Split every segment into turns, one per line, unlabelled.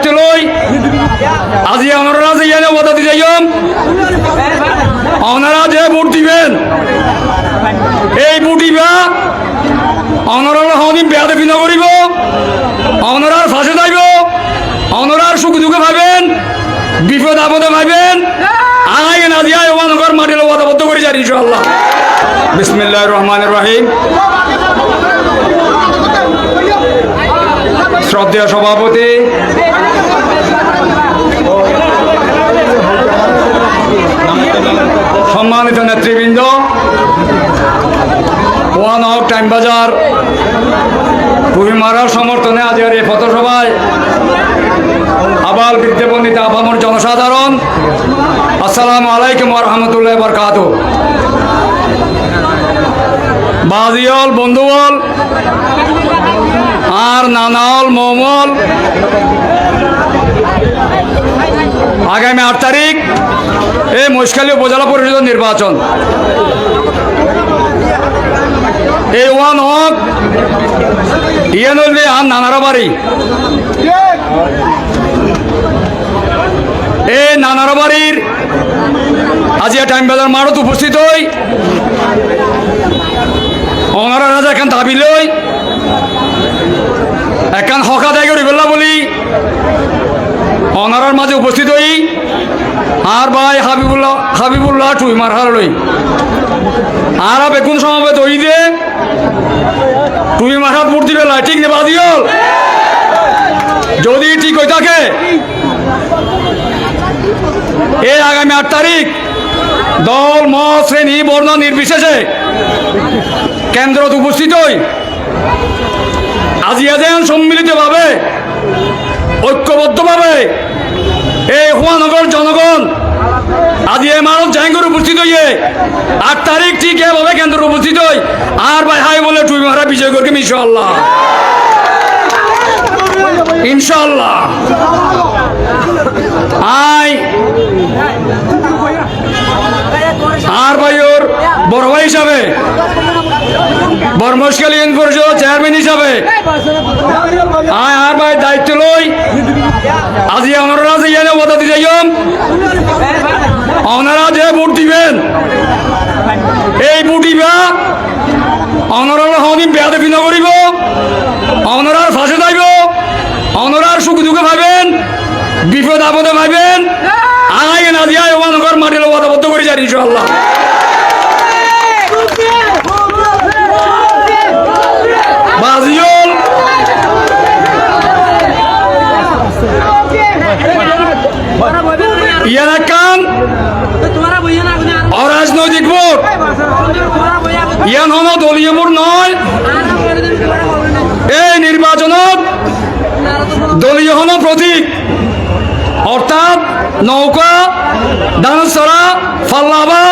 দায়িত্ব লই। আজি ওনারা যে ইয়ানে কথা দিতে যাইম ওনারা যে ভোট দিবেন, এই ভোট দিবা ওনারা হদিন বেয়াদে বিনা করিব। ওনারার ফাঁসে যাইব। ওনারার সুখ দুঃখে ভাবেন, বিপদ আপদে ভাবেন। আগে না দিয়া ওয়ানগর মাটির ওয়াদাবদ্ধ করে যান ইনশাআল্লাহ। বিসমিল্লাহ রহমান রহিম। শ্রদ্ধেয় সভাপতি সম্মানিত নেতৃবৃন্দ, ওয়ান অফ টাইম বাজার। মারার সমর্থনে আজকের এই পথসভায় আবাল বিদ্যাপন্ডিত আপামর জনসাধারণ, আসসালামু আলাইকুম রহমতুল্লাহ বরকাত বাজিয়ল বন্ধুবল আর নানাল, মোমল আগামী আট তারিখ এই মহিষখালী উপজেলা পরিষদ নির্বাচন। এই ওয়ান হক ইয়ে নদী আর নানারা বাড়ি এই নানারা বাড়ির আজিয়া টাইম বাজার মারত উপস্থিত হই। অনারা রাজা এখান দাবি লই এখান হকা দেয় বলি। অনারার মাঝে উপস্থিত হই। আর ভাই হাবিবুল্লাহ হাবিবুল্লাহ টুই মার হার লই। আর বেগুন সমাবেত হই দে তুমি মাথাত মূর্তি বেলা ঠিক নে বাদিও যদি ঠিক হয়ে থাকে। এই আগামী আট তারিখ, দল, মত, শ্রেণি, বর্ণ নির্বিশেষে কেন্দ্রত উপস্থিত হই। আজি আজেন সম্মিলিতভাবে, ঐক্যবদ্ধভাবে এই হুয়ানগর জনগণ, আজি এই মানুষ জাহাঙ্গীর উপস্থিত হইয়ে আট তারিখ ঠিক এভাবে কেন্দ্র উপস্থিত হই, আর ভাই হাই বলে টুই মারা বিজয় করকে ইনশাল্লাহ ইনশাল্লাহ আই আর ভাই ওর বড় ভাই হিসাবে বর্মশকালী পরিষদ চেয়ারম্যান হিসাবে। আয় আর ভাই, দায়িত্ব লই। আজি ওনারা যে ইয়ানে কথা দিতে ওনারা যে ভোট দিবেন, এই ভোট দিবা ওনারা হদিন বেয়াদে বিনা করিব। ওনারার ফাঁসে যাইব। ওনারার সুখ দুঃখে ভাবেন বিপদ আপদে ভাবেন আগে না দিয়া ওয়ানগর মাটির ওয়াদাবদ্ধ করে যান ইনশাআল্লাহ বাজিওল ইয়ানা কান অরাজনৈতিক ভোট ইয়ান হন দলীয় ভোট নয়। এই নির্বাচনত দলীয় হন প্রতীক। অর্থাৎ নৌকা দানসরা ফাল্লাবা,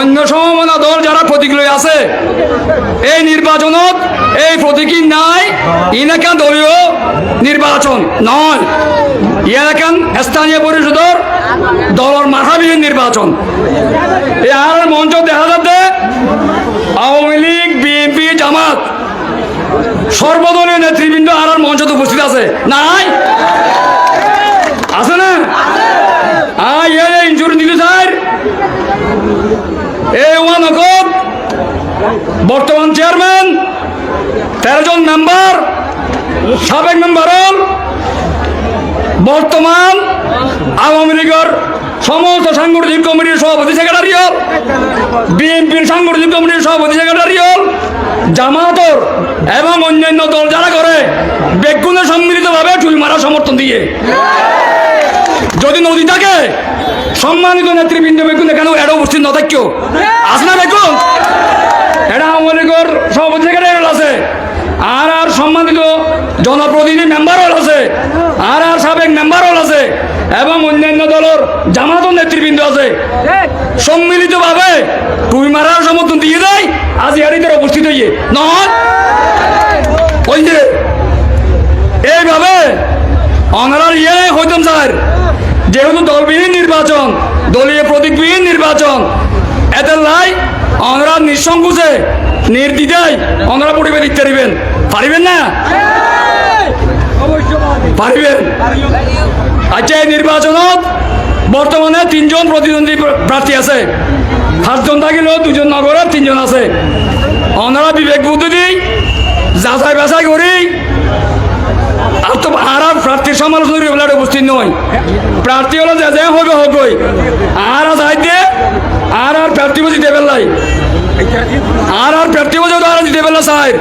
অন্য সমমনা দল যারা প্রতীক লই আছে, এই নির্বাচনত এই প্রতীকী নাই ইনাকান দলীয় নির্বাচন নয়। ইয়ানাকান স্থানীয় পরিষদর দলের মাথাবিহীন নির্বাচন। আর মঞ্চ দেখা যাচ্ছে আওয়ামী লীগ বিএনপি জামাত সর্বদলীয় নেতৃবৃন্দ আর আর মঞ্চতে উপস্থিত আছে। নাই আছে না? বর্তমান চেয়ারম্যান, তেরো জন মেম্বার, সাবেক মেম্বার বর্তমান আওয়ামী লীগের সমস্ত সাংগঠনিক কমিটির সভাপতি, সেক্রেটারি হল। বিএনপির সাংগঠনিক কমিটির সভাপতি, সেক্রেটারি হল। জামাতর এবং অন্যান্য দল যারা করে বেগুনে সম্মিলিতভাবে টুই মারা সমর্থন দিয়ে। যদি নদী থাকে সম্মানিত নেতৃবৃন্দ বেগুন এখানে এটা উপস্থিত ন থাকিও আছে না বেগুন? এটা আওয়ামী লীগের সভাপতি সেক্রেটারি আছে। আর আর সম্মানিত জনপ্রতিনিধি মেম্বার হল আছে। আর আর সাবেক মেম্বার হল আছে। এবং অন্যান্য দলের জামাত নেতৃবৃন্দ আছে। সম্মিলিতভাবে টুই মারার সমর্থন দিয়ে দেয় আজ ইয়ারিদের উপস্থিত হইয়ে নয় ওই যে এইভাবে অনারার ইয়ে হইতাম স্যার যেহেতু দলবিহীন নির্বাচন, দলীয় প্রতীকবিহীন নির্বাচন এদের লাই অনারা নিঃসংকোচে নির্দ্বিধায় অনারা পরিবার দিতে পারিবেন। পারিবেন না? পারিবেন। আচ্ছা এই নির্বাচনত বর্তমানে তিনজন প্রতিদ্বন্দ্বী প্রার্থী আছে। সাতজন থাকিলেও দুজন নগরের তিনজন আছে। ওনারা বিবেক বুদ্ধি যাচাই বাছাই করি আর তো আর আর প্রার্থীর সমালোচনা বলে উপস্থিত নয় প্রার্থী হলো যে যে হবে হকই। আর আর দিয়ে আর আর প্রার্থী বুঝি দেবেন লাই। আর আর প্রার্থী বুঝে আর দিতে পারলে স্যার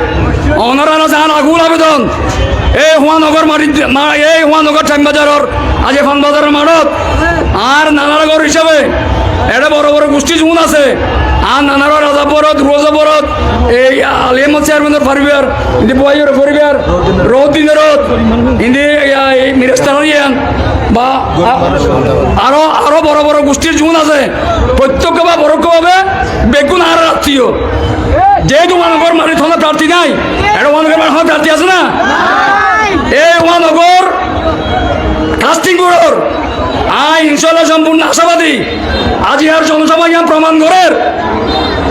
ওনারা যান আগুন আবেদন। এই হুয়ানগর মাটি মা- এই হুয়ানগর টাইম বাজারের, আজ ফান বাজারের মাঠত। আর নানানগর হিসাবে, এটা বড় বড় গোষ্ঠী জুন আছে। আর নানার রাজা বরত রোজা বরত। এই আলিয়ামত চেয়ারম্যানের পরিবার ইন্দি বয়ের পরিবার রোদ। দিনের ইন্দি এই মিরাস্তান বা আরও আরও বড় বড় গোষ্ঠীর জুন আছে। প্রত্যক্ষ বা পরোক্ষভাবে বেগুন আর আত্মীয়। যেহেতু মহানগর মানে থানা প্রার্থী নাই। এটা মহানগর মানে প্রার্থী আছে না? এই মহানগর কাস্টিং করোর আই ইনশাল্লাহ সম্পূর্ণ আশাবাদী। আজ ইহার জনসভা ইয়া প্রমাণ করের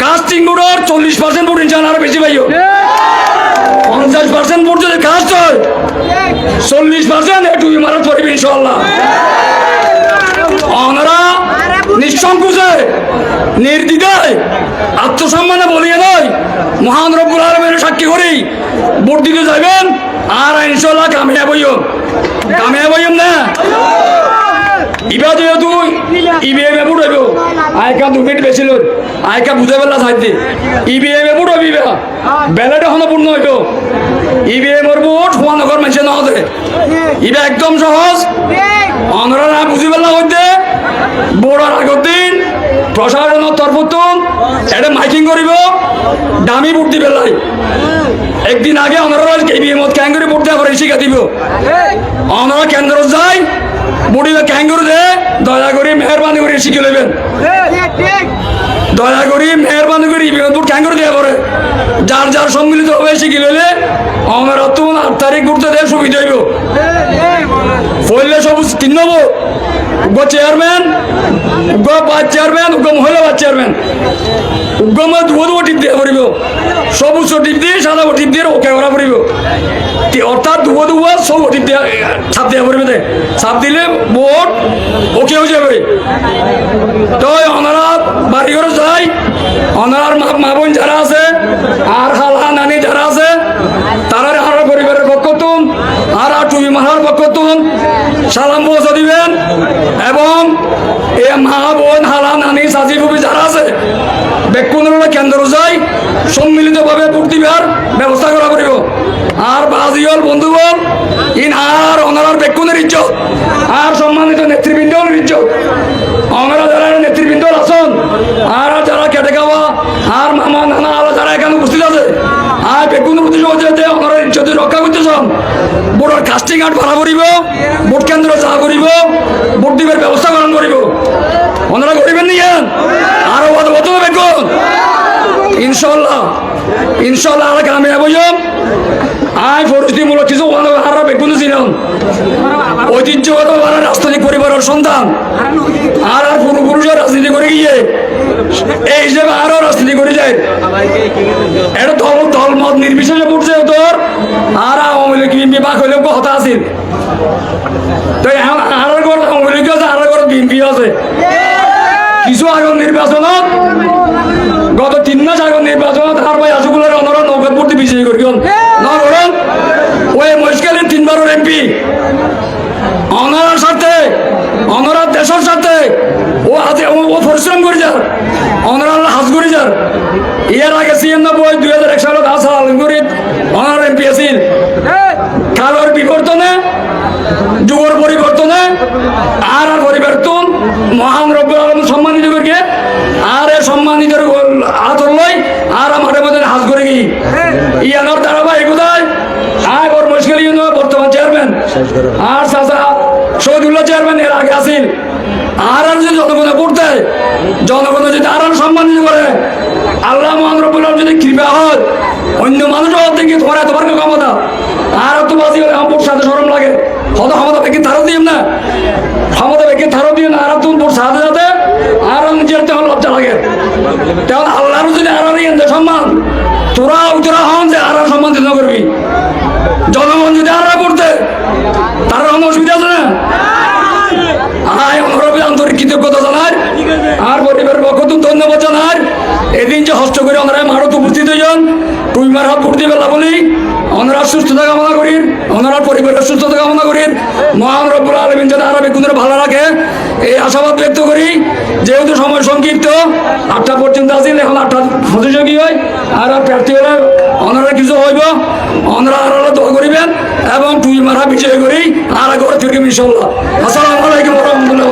কাস্টিং করোর চল্লিশ পার্সেন্ট ভোট ইনশাল্লাহ আরও বেশি পাইও। পঞ্চাশ পার্সেন্ট ভোট যদি কাস্ট হয়, চল্লিশ পার্সেন্ট একটু ইমারত পড়বে ইনশাল্লাহ ওনারা নিঃসংকোচে, নির্দ্বিধায়, আত্মসম্মানে বলিয়ে নয়, মহান রব্বুল আলমের সাক্ষী করি ভোট দিতে যাবেন আর ইনশাল্লাহ কামিয়াব না। ইবা যেহেতু ইবিএম এ হইব আয়কা দু মিনিট বেশি লোক আয়কা বুঝে পেলা সাইতে ইবিএম এ ভোট হইবি ব্যালেট এখনও পূর্ণ হইব। ইবিএম এর ভোট মহানগর মানুষে নহতে ইবা একদম সহজ। অনরা না বুঝি পেলা হইতে। বড়ার আগর দিন প্রশাসনের তরফতুন এটা মাইকিং করিব। দামি ভোট দিবে লাই। একদিন আগে অনরা কেবিএম ক্যাং করে ভোট দেওয়া করে শিখা দিব। অনরা কেন্দ্র যাই বুড়িবে ক্যাঙ্গুর দে দয়া করে মেহরবানি করে শিখে নেবেন দয়া করি মেহরবানি করি বিপদপুর ক্যাঙ্গুর দেওয়া করে যার যার সম্মিলিত হবে শিখে লইলে আমার তুন আট তারিখ ঘুরতে দেয় সুবিধা হইব। ফইলে সব তিন নেব উগ্র চেয়ারম্যান পাঁচ চেয়ারম্যান উগ্র মধ্যে দুয়ো দুয়ো টিপ দিয়ে পড়িব সবুজ টিপ দিয়ে, সাদা টিপ দিয়ে ওকে করা পড়িব তি- অর্থাৎ দুয়ো দুয়ো সব দিয়ে ছাপ দেওয়া পড়িবে ছাপ দিলে ভোট ওকে হয়ে যাবে। তো ওনারা বাড়ি ঘরে যাই। ওনার মা বোন যারা আছে, আর হালা নানি যারা আছে তারা আর পরিবারের পক্ষ তুন আর মাহার পক্ষ তুন সালাম পৌঁছে দিবেন এবং এ মা বোন হালা নানি সাজি ফুবি যারা আছে বেকুনের কেন্দ্র যাই, সম্মিলিতভাবে ভোট দিবার ব্যবস্থা করা করিব। আর বাজিওল বন্ধুবল ইন আর অনার বেকুনের ইজ্জত, আর সম্মানিত নেতৃবৃন্দর ইজ্জত আমরা যারা নেতৃবৃন্দ আছেন, আর যারা কেটে খাওয়া, আর মামা, নানা আলা যারা এখানে উপস্থিত আছে, আর বেগুন প্রতি সহযোগিতা আমরা যদি রক্ষা করতেছেন ভোটের কাস্টিং আর্ট ভাড়া করিব ভোট কেন্দ্র যা করিব ভোট দিবের ব্যবস্থা গ্রহণ করিব। ওনারা করিবেন নি আরও কত কত ইনশাল্লাহ ইনশাল্লাহ আর কামিয়াব হইম আয় পরিস্থিতিমূলক কিছু আর বেগুন ছিলাম ঐতিহ্যগত রাজনৈতিক পরিবারের সন্তান। আর আর পূর্বপুরুষের রাজনীতি করে গিয়ে, এই হিসেবে আরও রাজনীতি করে যায়। এটা দল দল মত নির্বিশেষে পড়ছে তোর। আর বিভাগ হইলে কথা আছিল। তো আর ঘর আওয়ামী আছে আর ঘর বিএনপি আছে। কিছু আগর নির্বাচনত গত তিন মাস আগর নির্বাচনত আর ভাই আশুগুলোর অনরা নৌকাত পড়তে বিজয়ী করি নগরণ ওই মহিষকালীন তিনবারের এমপি অনারার সাথে অনারার দেশের সাথে ও হাতে ও পরিশ্রম করে যার অনারার হাজ করে যার ইয়ার আগে সিএম নব্বই দুই হাজার এক সালত হাস আলমগুড়ি অনার এমপি আছিল। কালোর বিবর্তনে যুগর পরিবর্তনে, আর আর পরিবর্তন, মহান রব্য আলম সম্মানিত করিয়ে আর এ সম্মানিত আতর লই আর আমার মধ্যে হাজ করে গি ইয়ানোর ধারাবাহিক কোথায় আয় বড় মুশকিল বর্তমান চেয়ারম্যান। আর চাচা শহীদুল্লাহ চেয়ারম্যান এর আগে আসিল। আর আর যদি জনগণে পড়তে জনগণে যদি আর আর সম্মানিত করে, আল্লাহ মহান রব্বুল যদি কৃপা হয়, অন্য মানুষও দেখি তোমার বড় ক্ষমতা। আর তো বাজি আমার সাথে সরম লাগে। হত ক্ষমতা বেকি তারও দিম না। ক্ষমতা বেকি তারও দিম না। আর তোর সাথে সাথে আর নিজের তেমন লজ্জা লাগে। তেমন আল্লাহরও যদি আর নিয়ে সম্মান। তোরা উতরা হন যে আর সম্মান দিতে করবি জনগণ যদি আর করতে, তার কোনো অসুবিধা আছে না? আয় অনরবে আন্তরিক কৃতজ্ঞতা জানার আর পরিবারের পক্ষ তুমি ধন্যবাদ জানার এদিন যে হস্ত করে আমরা মারত উপস্থিত হইজন তুমি মার হাত ভর্তি বেলা বলি। ওনারা সুস্থতা কামনা করি, ওনারা পরিবারের সুস্থতা কামনা করি। মহান রব্বুল আলমিন যেন আরও বেগুনের ভালো রাখে। এই আশাবাদ ব্যক্ত করি, যেহেতু সময় সংক্ষিপ্ত, আটটা পর্যন্ত আসিল এখন আটটা কি হয়? আর প্রার্থী হলে ওনারা কিছু হইব। ওনারা আর দোয়া করিবেন এবং তুই মারা বিজয় করি, আর ঘর থেকে ইনশাল্লাহ আসসালামু আলাইকুম রহমতুল্লাহ